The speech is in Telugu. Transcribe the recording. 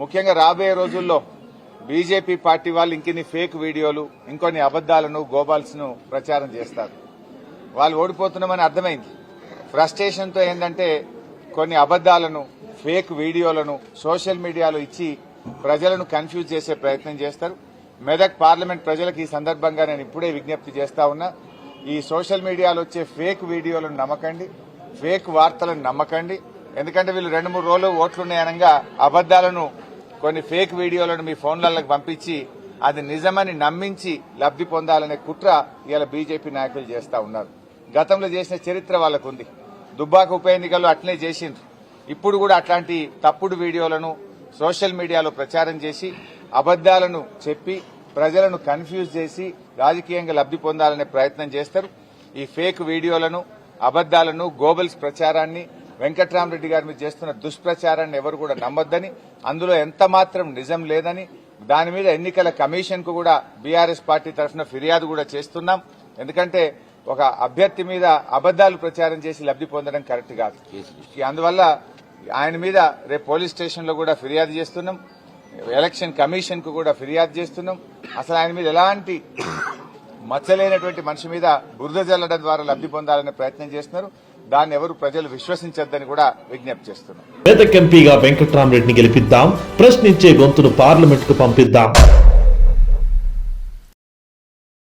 ముఖ్యంగా రాబోయే రోజుల్లో బీజేపీ పార్టీ వాళ్ళు ఇంకిన్ని ఫేక్ వీడియోలు ఇంకొన్ని అబద్దాలను గోబాల్స్ను ప్రచారం చేస్తారు. వాళ్ళు ఓడిపోతున్నామని అర్థమైంది. ఫ్రస్ట్రేషన్తో ఏంటంటే కొన్ని అబద్దాలను ఫేక్ వీడియోలను సోషల్ మీడియాలో ఇచ్చి ప్రజలను కన్ఫ్యూజ్ చేసే ప్రయత్నం చేస్తారు. మెదక్ పార్లమెంట్ ప్రజలకు ఈ సందర్భంగా నేను ఇప్పుడే విజ్ఞప్తి చేస్తా ఉన్నా ఈ సోషల్ మీడియాలో వచ్చే ఫేక్ వీడియోలను నమ్మకండి ఫేక్ వార్తలను నమ్మకండి. ఎందుకంటే వీళ్ళు రెండు మూడు రోజులు ఓట్లున్నాయనగా అబద్దాలను కొన్ని ఫేక్ వీడియోలను మీ ఫోన్లకు పంపించి అది నిజమని నమ్మించి లబ్ధి పొందాలనే కుట్ర ఇలా బీజేపీ నాయకులు చేస్తా ఉన్నారు. గతంలో చేసిన చరిత్ర వాళ్ళకు ఉంది దుబ్బాక ఉప ఎన్నికల్లో అట్లే చేసిండ్రు. ఇప్పుడు కూడా అట్లాంటి తప్పుడు వీడియోలను సోషల్ మీడియాలో ప్రచారం చేసి అబద్దాలను చెప్పి ప్రజలను కన్ఫ్యూజ్ చేసి రాజకీయంగా లబ్ధి పొందాలనే ప్రయత్నం చేస్తారు. ఈ ఫేక్ వీడియోలను అబద్దాలను గోబల్స్ ప్రచారాన్ని వెంకట్రామరెడ్డి గారి మీద చేస్తున్న దుష్ప్రచారాన్ని ఎవరు కూడా నమ్మొద్దని అందులో ఎంత మాత్రం నిజం లేదని దాని మీద ఎన్నికల కమిషన్కు కూడా బీఆర్ఎస్ పార్టీ తరఫున ఫిర్యాదు కూడా చేస్తున్నాం. ఎందుకంటే ఒక అభ్యర్థి మీద అబద్దాలు ప్రచారం చేసి లబ్ధి పొందడం కరెక్ట్ కాదు. అందువల్ల ఆయన మీద రేపు పోలీస్ స్టేషన్లో కూడా ఫిర్యాదు చేస్తున్నాం. ఎలక్షన్ కమిషన్కు కూడా ఫిర్యాదు చేస్తున్నాం. అసలు ఆయన మీద ఎలాంటి మచ్చలేనటువంటి మనిషి మీద బురద జల్లడం ద్వారా లబ్ధి పొందాలనే ప్రయత్నం చేస్తున్నారు. దాన్ని ఎవరు ప్రజలు విశ్వసించద్దని కూడా విజ్ఞప్తి చేస్తున్నారు. మెదక్ ఎంపీగా వెంకట్రామరెడ్డిని గెలిపిద్దాం. ప్రశ్నించే గొంతును పార్లమెంట్కు పంపిద్దాం.